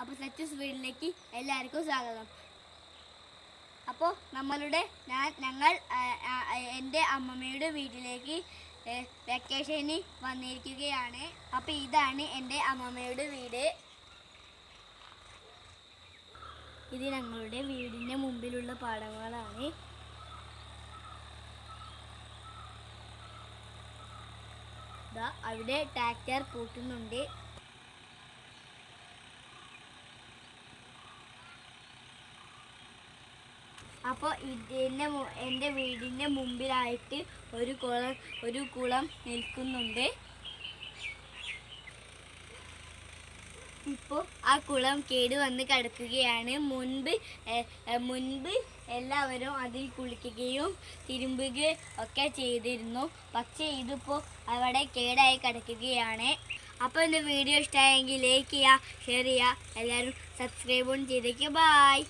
അപ്പോൾ സെറ്റസ് വീട്ടിലേക്ക് എല്ലാവർക്കും സ്വാഗതം. അപ്പോൾ നമ്മളുടെ ഞാൻ ഞങ്ങൾ എന്റെ അമ്മമ്മയുടെ വീട്ടിലേക്ക് വെക്കേഷന് വന്നിരിക്കുകയാണ്. അപ്പോൾ ഇതാണ് എന്റെ അമ്മമ്മയുടെ വീട്. ഇത് ഞങ്ങളുടെ വീടിന്റെ മുമ്പിലുള്ള പാടങ്ങളാണ്. അവിടെ ട്രാക്ടർ പൂട്ടുന്നുണ്ട്. അപ്പോൾ ഇതിന്റെ എന്റെ വീടിന്റെ മുമ്പിലായിട്ട് ഒരു കുളം ഒരു കുളം നിൽക്കുന്നുണ്ട്. ഇപ്പോൾ ആ കുളം കേട് വന്ന് കിടക്കുകയാണ്. മുൻപ് മുൻപ് എല്ലാവരും അതിൽ കുളിക്കുകയും തിരുമ്പുകയും ഒക്കെ ചെയ്തിരുന്നു. പക്ഷേ ഇതിപ്പോൾ അവിടെ കേടായി കിടക്കുകയാണ്. അപ്പോൾ എന്റെ വീഡിയോ ഇഷ്ടമായെങ്കിൽ ലൈക്ക് ചെയ്യുക ഷെയർ ചെയ്യുക. എല്ലാവരും സബ്സ്ക്രൈബും ചെയ്തേക്ക്. ബായ്